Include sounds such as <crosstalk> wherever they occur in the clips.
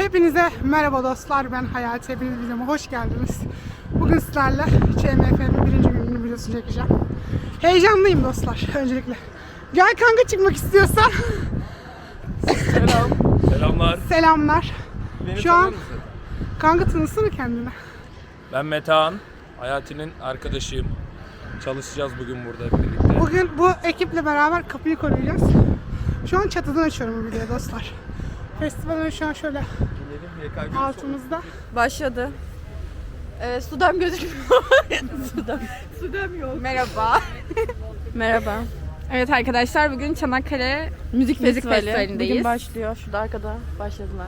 Hepinize merhaba dostlar. Ben Hayat. Hepiniz videoma hoş geldiniz. Bugün sizlerle ÇMF'nin birinci gününün videosunu çekeceğim. Heyecanlıyım dostlar öncelikle. Gel kanka çıkmak istiyorsan. Selam. Selamlar. Selamlar. Beni Şu an- musun? Kanka tanısana kendini. Ben Metehan. Hayati'nin arkadaşıyım. Çalışacağız bugün burada hep birlikte. Bugün bu ekiple beraber kapıyı koruyacağız. Şu an çatıdan açıyorum bu videoyu dostlar. Festivalin şu an şöyle altımızda. Başladı. Ee, Sudam gözükmüyor. <laughs> Sudam. Sudam yok. Merhaba. <laughs> Merhaba. Evet arkadaşlar bugün Çanakkale Müzik, Festivali. Festivali'ndeyiz. Bugün başlıyor. Şurada arkada başladılar.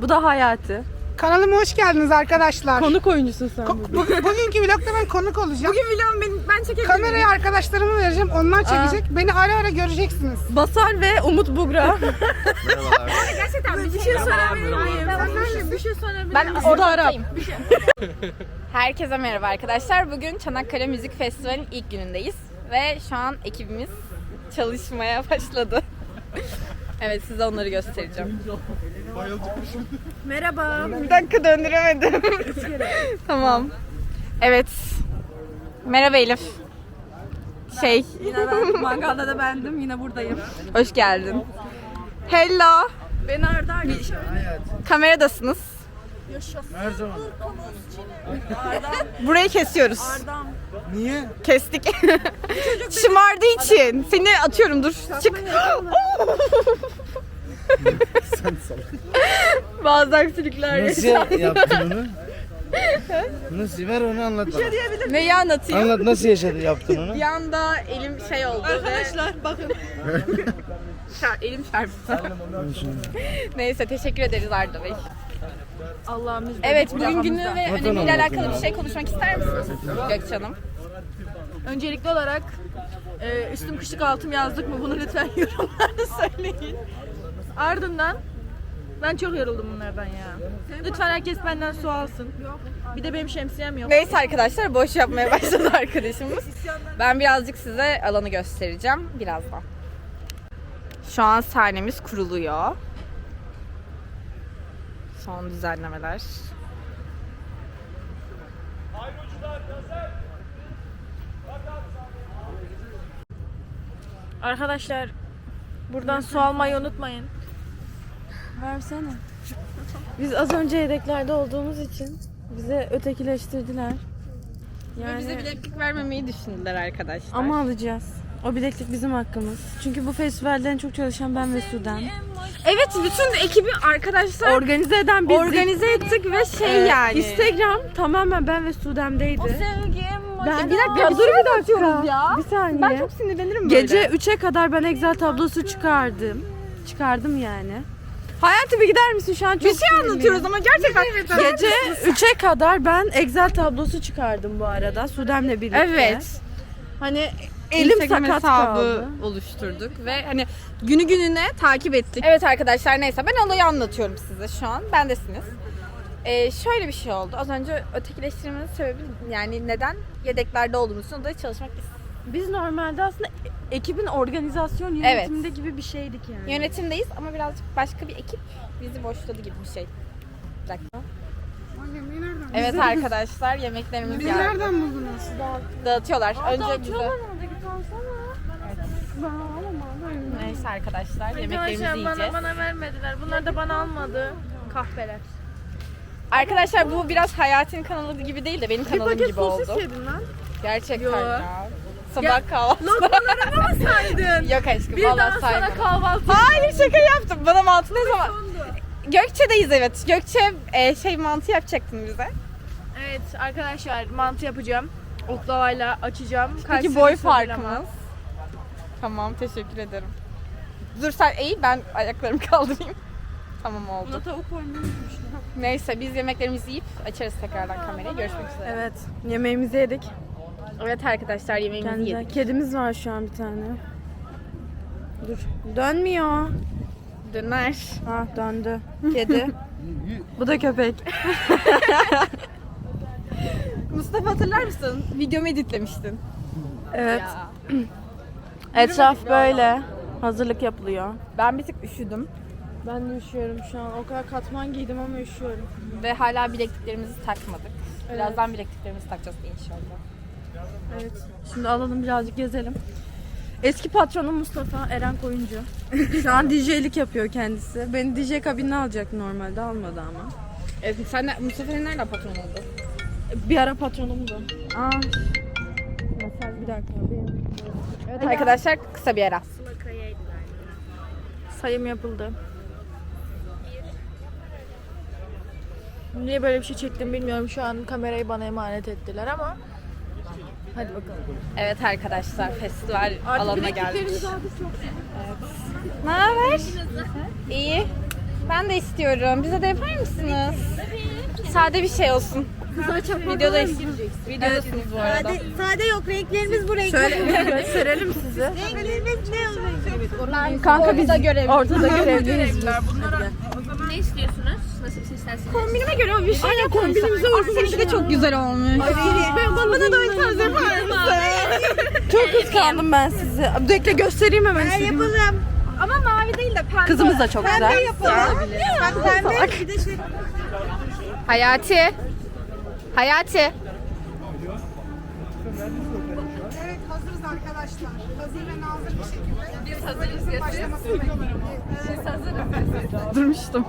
Bu da Hayati. Kanalıma hoş geldiniz arkadaşlar. Konuk oyuncusun sen Ko- bugün. bu- bugünkü vlogda ben konuk olacağım. Bugün vlogum ben, ben çekebilirim. Kamerayı arkadaşlarıma vereceğim. Onlar çekecek. Beni ara ara göreceksiniz. Basar ve Umut Bugra. <laughs> Gerçekten bir şey sorabilir miyim? Ben bir şey sorabilir Ben O da Arap. <laughs> Herkese merhaba arkadaşlar. Bugün Çanakkale Müzik Festivali'nin ilk günündeyiz. Ve şu an ekibimiz çalışmaya başladı. Evet size onları göstereceğim. Merhaba. Bir dakika döndüremedim. <laughs> tamam. Evet. Merhaba Elif. Şey, Yine ben mangalda da bendim. Yine buradayım. hoş geldin. Hello. Ben Arda. Kameradasınız. Burayı kesiyoruz. Niye? Kestik. <laughs> Şımardığı için. Seni atıyorum dur. Çık. <laughs> Bazı aksilikler Nasıl yaptın onu? <laughs> Nasıl? Ver onu anlat bana. Neyi anlatayım? Anlat nasıl yaşadı yaptın onu? Bir anda elim şey oldu. Arkadaşlar bakın. elim çarptı. Neyse teşekkür ederiz Arda Bey. Allah'ım Evet bugün günü ve önemiyle alakalı bir şey konuşmak ister misiniz Gökçe Hanım? Öncelikli olarak e, üstüm kışlık altım yazdık mı bunu lütfen <laughs> yorumlarda söyleyin. Ardından ben çok yoruldum bunlardan ya. Lütfen herkes benden su alsın. Bir de benim şemsiyem yok. Neyse arkadaşlar boş yapmaya başladı arkadaşımız. Ben birazcık size alanı göstereceğim birazdan. Şu an sahnemiz kuruluyor. Son düzenlemeler. Arkadaşlar buradan su almayı unutmayın. Versene. Biz az önce yedeklerde olduğumuz için bize ötekileştirdiler. Ve bize bileklik vermemeyi düşündüler arkadaşlar. Ama alacağız. O bileklik bizim hakkımız. Çünkü bu festivalde en çok çalışan ben ve Sudan. Evet bütün ekibi arkadaşlar Organize eden biz. organize ettik ve şey yani. Instagram tamamen ben ve Sudem'deydi. Ben, bir dakika dur bir dakika. Ya. Bir saniye. Ben çok sinirlenirim böyle. Gece 3'e kadar ben Excel tablosu çıkardım. Çıkardım yani. Hayati bir gider misin şu an çok bir şey anlatıyoruz ama gerçekten. Gece 3'e kadar ben Excel tablosu çıkardım bu arada Sudem'le birlikte. Evet. Hani elim Instagram sakat hesabı kaldı. oluşturduk ve hani günü gününe takip ettik. Evet arkadaşlar neyse ben olayı anlatıyorum size şu an. Bendesiniz. Ee, şöyle bir şey oldu. Az önce ötekileştirmenin sebebi yani neden yedeklerde olduğumuz için odaya çalışmak is- Biz normalde aslında ekibin organizasyon yönetiminde gibi bir şeydik yani. Yönetimdeyiz ama birazcık başka bir ekip bizi boşladı gibi bir şey. Bir dakika. Evet arkadaşlar yemeklerimiz geldi. nereden buldunuz? Dağıtıyorlar. Önce bize. Neyse arkadaşlar yemeklerimizi Arkadaşlar bana, yiyeceğiz. bana vermediler. Bunlar da bana almadı. Kahpeler. Arkadaşlar bu biraz Hayat'in kanalı gibi değil de benim Bir kanalım paket gibi sosis oldu. yedin lan. Gerçekten Yo. ya. Sabah kahvaltı. Lokmalarımı mı saydın? <laughs> Yok aşkım Bir daha vallahi sana saymadım. kahvaltı Hayır şaka yaptım. Bana mantı ne zaman? Gökçe'deyiz evet. Gökçe e, şey mantı yapacaktın bize. Evet arkadaşlar mantı yapacağım. Oklavayla açacağım. Peki boy usulü ama. farkımız? Tamam teşekkür ederim. Dur sen eğil ben ayaklarımı <laughs> kaldırayım. Tamam oldu. Buna tavuk koymayı Neyse biz yemeklerimizi yiyip açarız tekrardan kamerayı. Görüşmek üzere. Evet yemeğimizi yedik. Evet arkadaşlar yemeğimizi Kendine. yedik. Kedimiz var şu an bir tane. Dur. Dönmüyor. Döner. Ha döndü. Kedi. <laughs> Bu da köpek. <laughs> Mustafa hatırlar mısın? Videomu editlemiştin. Evet. Ya. <clears throat> Etraf böyle. Hazırlık yapılıyor. Ben bir tık üşüdüm. Ben de üşüyorum şu an. O kadar katman giydim ama üşüyorum. Ve hala bilekliklerimizi takmadık. Birazdan bilekliklerimizi takacağız inşallah. Evet. Şimdi alalım birazcık gezelim. Eski patronum Mustafa Eren Koyuncu. <laughs> Şu an DJ'lik yapıyor kendisi. Beni DJ kabinine alacak normalde almadı ama. Evet, sen ne, Mustafa'nın nereden patron oldu? Bir ara patronumdu. Aa, Bir dakika. Benim. Evet arkadaşlar kısa bir ara. Sayım yapıldı. Niye böyle bir şey çektim bilmiyorum. Şu an kamerayı bana emanet ettiler ama hadi bakalım. Evet arkadaşlar festival Artık alanına geldik. Ne haber? İyi. Ben de istiyorum. Bize de yapar mısınız? Sade bir şey olsun. Videodayız. Videodasınız bu arada. Sade, sade yok renklerimiz bu renkler. Şöyle <laughs> gösterelim sizi. Renklerimiz ne olacak? Ben kanka biz de görev. Ortada görevliyiz biz. Ne istiyorsunuz? Nasıl bir şey isterseniz? Kombinime göre o bir şey Aynen kombinimize uygun. Seninki de çok güzel olmuş. Ben bana da bir tarz yapar mısın? Çok kıskandım ben sizi. Bekle göstereyim hemen size. Yapalım. Ama mavi değil de pembe. Kızımız da çok Pembe güzel. yapalım. Bak pembe bir de şey. Hayati. Hayati. Evet hazırız arkadaşlar. Hazır ve nazır bir şekilde. Biz hazırız Başlamasını bekliyorum. Durmuştum.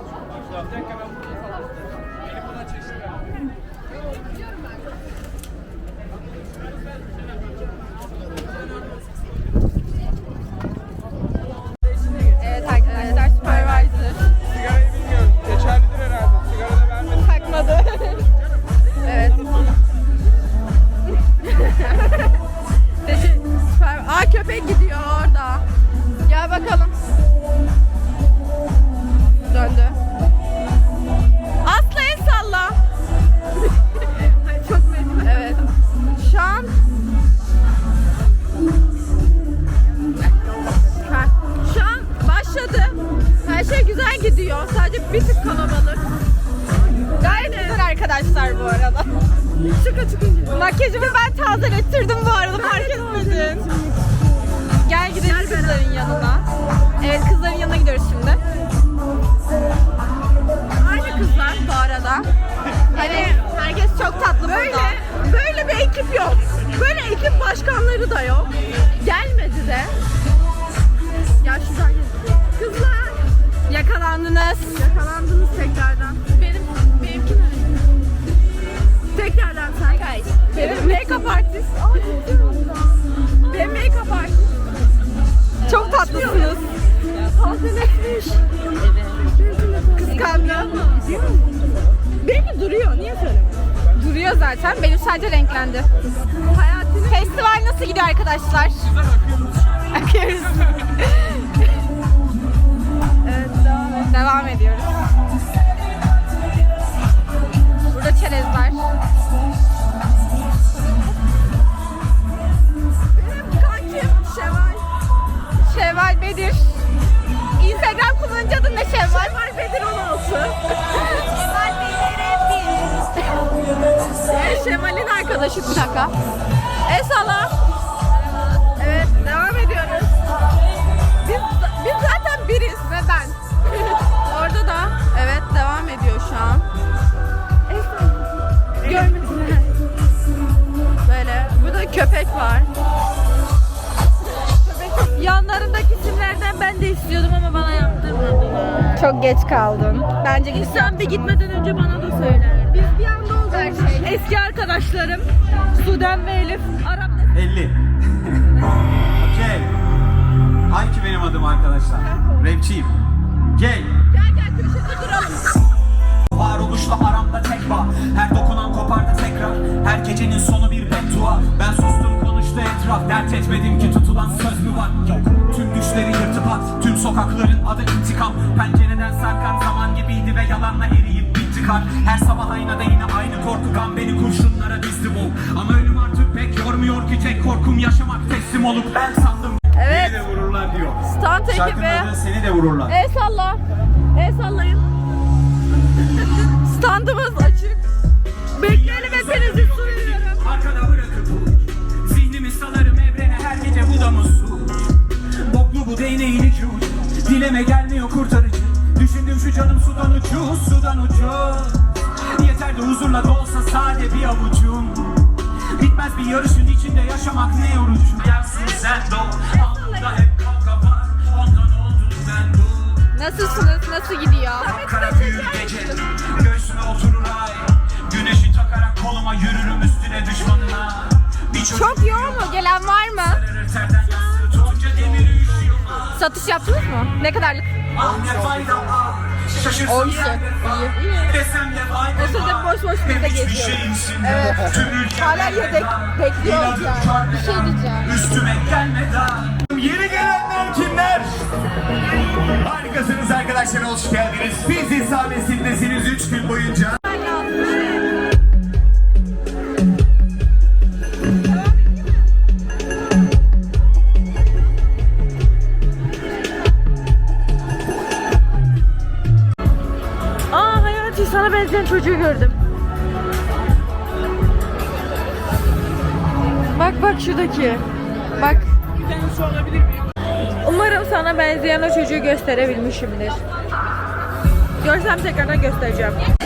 Kıskandı. Benimki duruyor. Niye söylemiyorsun? Duruyor zaten. Benim sadece renklendi. Hayatını Festival nasıl gidiyor arkadaşlar? Akıyoruz. Evet devam et. Devam ediyoruz. Burada çerezler. Benim kankim Şevval. Şevval Bedir. Instagram kullanıcı adın ne Şevval? Şevval Bedir 16. Evet, Şevval'in arkadaşı bir dakika. Esala. Evet devam ediyoruz. Biz, biz zaten biriz ve ben. Orada da evet devam ediyor şu an. Görmediler. Böyle burada köpek var. Ben de istiyordum ama bana yaptırmadılar. Çok geç kaldın. Bence git. Sen bir gitmeden önce bana da söyler. Biz bir anda oldu her şey. Eski arkadaşlarım Sudan ve Elif Arap 50. <laughs> Okey. Hayki benim adım arkadaşlar. Rapçiyim. Gay. Gel gel köşede duralım. Varoluşla aramda tek bağ. Her dokunan kopardı tekrar. Her gecenin sonu bir beddua. Ben sustum konuştu etraf. Dert etmedim ki tutulan söz mü var? Yok. Sokakların adı intikam. Pencereden sarkan zaman gibiydi ve yalanla eriyip bitti kar. Her sabah aynada yine aynı korku kan beni kurşunlara dizdi bu. Ama ölüm artık pek yormuyor ki tek korkum yaşamak teslim olup ben sandım. Evet. Beni de vururlar diyor. Stand Şarkının ekibi. adı seni de vururlar. El salla. El sallayın. <laughs> Standımız açık. Bekleyelim hepinizi sunuyorum. Arkada bırakıp Zihnimi salarım evrene her gece bu da mutsuz Boklu bu değneğin iki ucu Dileme gelmiyor kurtarıcı. Düşün Çünkü canım sudan ucu sudan ucu Yeter de huzurla dolsa sade bir avucum. Bitmez bir yarışın içinde yaşamak ne yorucu. Yansın sen dol Alnımda hep kavga var. Ondan oldum ben bu. Nasılsınız? Nasıl gidiyor? Kara büyür gece. Göğsüme oturur ay. Güneşi takarak koluma yürürüm üstüne düşmanına. Çok yoğun mu? Gelen var mı? Satış yaptınız mı? Ne kadarlık? Şaşırsın İyi. O sırada boş boş biz şeyin içinde Evet. Hala yedek bekliyoruz yani. Bir şey diyeceğim. Üstüme gelme daha Yeni gelenler kimler? Harikasınız arkadaşlar hoş geldiniz. Sahnesindesiniz 3 gördüm. Bak bak şuradaki. Bak. Umarım sana benzeyen o çocuğu gösterebilmişimdir. Görsem tekrardan göstereceğim.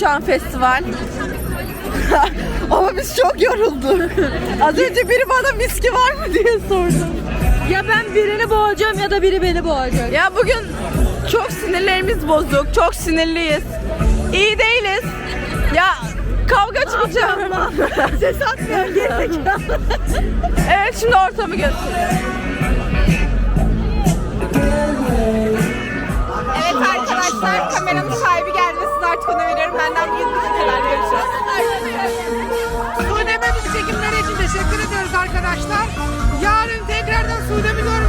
Şu an festival. <laughs> ama biz çok yorulduk. Az önce biri bana viski var mı diye sordu. Ya ben birini boğacağım ya da biri beni boğacak. Ya bugün çok sinirlerimiz bozuk. Çok sinirliyiz. İyi değiliz. Ya Kavga çıkacağım. <laughs> Ses atmıyor <laughs> gerizekalı. evet şimdi ortamı gösteriyorum. Evet arkadaşlar kameranın sahibi geldi. Siz artık ona veriyorum. Benden bugün bu kadar. Görüşürüz. Sude'me bu çekimleri için teşekkür ediyoruz arkadaşlar. Yarın tekrardan Sude'mi görmek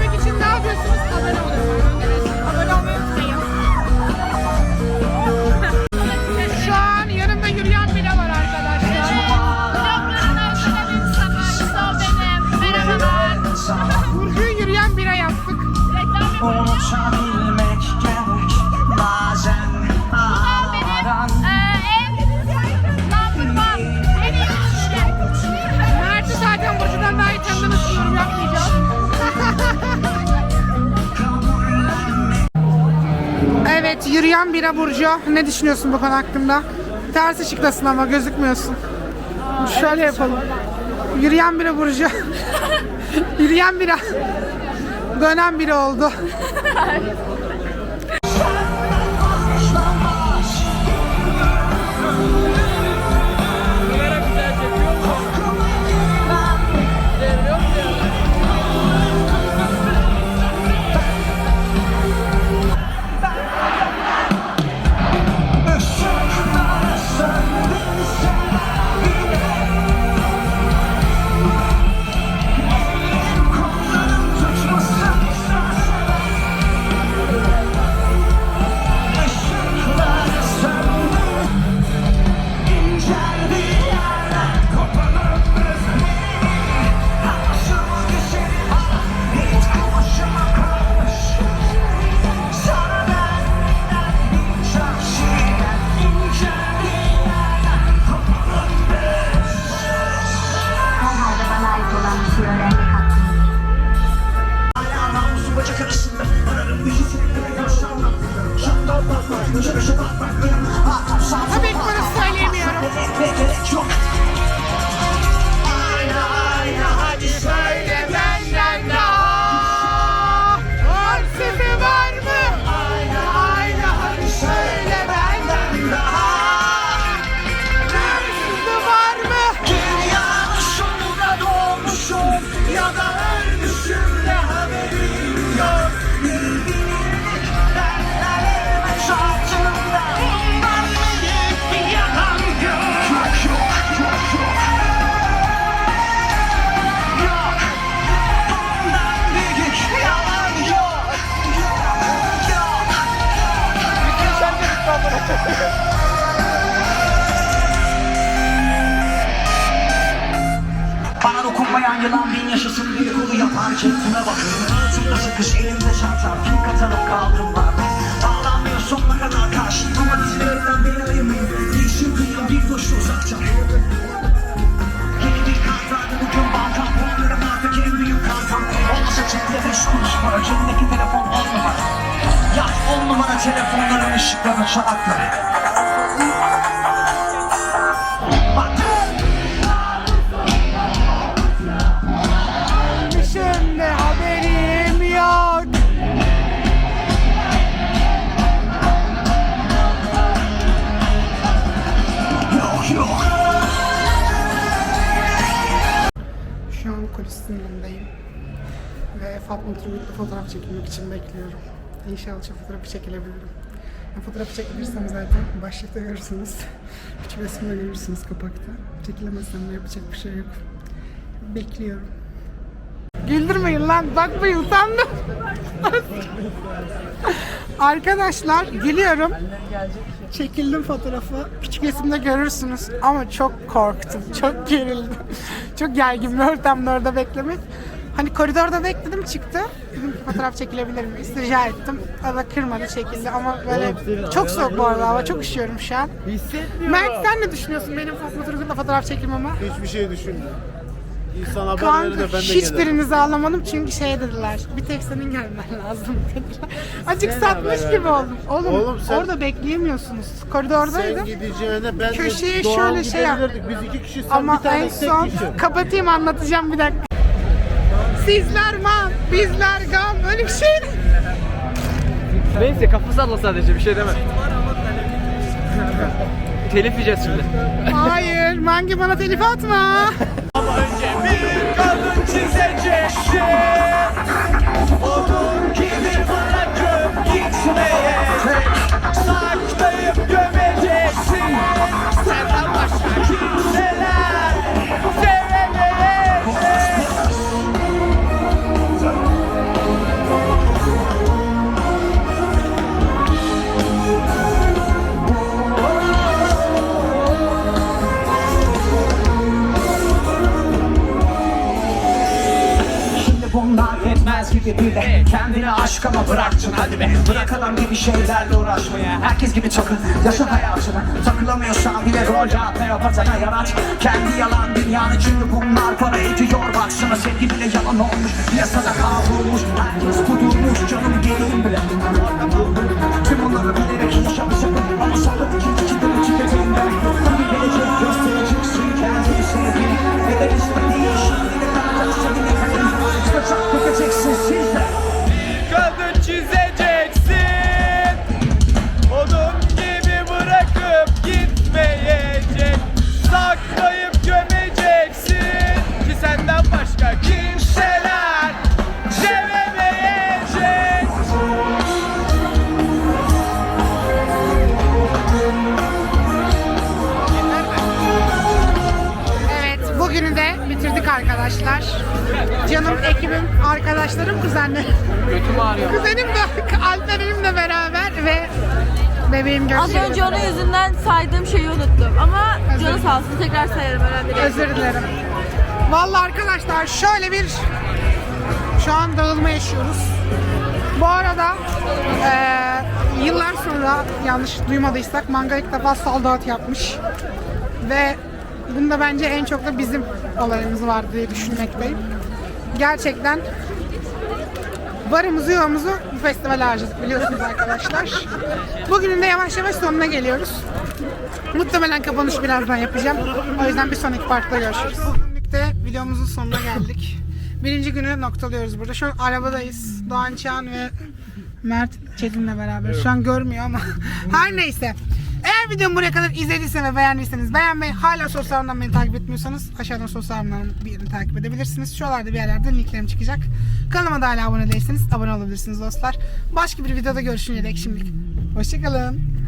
evet yürüyen bire Burcu. Ne düşünüyorsun bu konu hakkında? Ters ışıktasın ama gözükmüyorsun. Şöyle yapalım. Yürüyen bire Burcu. <laughs> yürüyen bire. Dönen biri oldu. Żeby się tak, yok yok Şu an kulisin yanındayım. Ve Fatma Turgut'la fotoğraf çekilmek için bekliyorum. İnşallah fotoğrafı çekilebilirim. Yani fotoğrafı çekilirsem zaten başlıkta görürsünüz. <laughs> Küçük resimde görürsünüz kapakta. Çekilemezsem de yapacak bir şey yok. Bekliyorum. Güldürmeyin lan. Bakmayın utandım. <laughs> Arkadaşlar geliyorum. Çekildim fotoğrafı. Küçük resimde görürsünüz ama çok korktum. Çok gerildim. <laughs> çok gergin bir ortamda orada beklemek. Hani koridorda bekledim çıktı. Dedim ki fotoğraf çekilebilir miyiz? Rica ettim. O da kırmadı çekildi ama böyle çok soğuk bu arada hava. Çok üşüyorum şu an. Hissetmiyorum. Mert sen ne düşünüyorsun benim Turgut'la fotoğraf çekilmeme? Hiçbir şey düşünmüyorum. İnsan haber Kanka verir de ben de gelirim. hiçbirinizi ağlamadım çünkü şey dediler. Bir tek senin gelmen <laughs> lazım dediler. Acık Sen satmış haber gibi ver. oldum. Oğlum, Oğlum sen- orada bekleyemiyorsunuz. Koridordaydım. Sen gideceğine ben Köşeye de doğal şöyle şey yap. gidebilirdik. Biz iki kişi sen Ama bir tane en tek son kişi. kapatayım anlatacağım bir dakika. Sizler man, bizler gam. Öyle bir şey. Neyse kafa salla sadece bir şey deme. telif yiyeceğiz şimdi. Hayır, Mangi bana telif atma. Kadın çizeceksin Onun gibi bırakıp gitmeyecek Saklayıp gömeceksin yetmez gibi bir de Kendini aşkıma bıraktın hadi be. Bırak adam gibi şeylerle uğraşmaya. Herkes gibi takıl yaşa hayatını. Takılamıyorsan bile rol yap Kleopatra yarat Kendi yalan dünyanı çünkü bunlar para ediyor. Baksana sevgi bile yalan olmuş. Piyasada kavrulmuş. Herkes kudurmuş canım geleyim bile Canım ekibim, arkadaşlarım, kuzenlerim. Götüm ağrıyor Kuzenim de Alperen'imle beraber ve bebeğim Az önce onun yüzünden saydığım şeyi unuttum. Ama canı sağ olsun tekrar sayarım önemli değil. Özür dilerim. Vallahi arkadaşlar şöyle bir şu an dağılma yaşıyoruz. Bu arada eee, yıllar sonra yanlış duymadıysak manga ilk defa saldat yapmış. Ve bunda bence en çok da bizim olayımız var diye düşünmekteyim. Gerçekten varımızı yoğumuzu bu festivale harcadık biliyorsunuz arkadaşlar. Bugünün de yavaş yavaş sonuna geliyoruz. Muhtemelen kapanış birazdan yapacağım. O yüzden bir sonraki partta görüşürüz. Bugünlük de videomuzun sonuna geldik. Birinci günü noktalıyoruz burada. Şu an arabadayız. Doğan Çağan ve Mert Çetin'le beraber. Şu an görmüyor ama <laughs> her neyse. Videomu buraya kadar izlediyseniz ve beğendiyseniz beğenmeyi, hala sosyal beni takip etmiyorsanız aşağıdan sosyal birini takip edebilirsiniz. Şuralarda bir yerlerde linklerim çıkacak. Kanalıma da hala abone değilseniz abone olabilirsiniz dostlar. Başka bir videoda görüşünceye dek şimdilik. Hoşçakalın.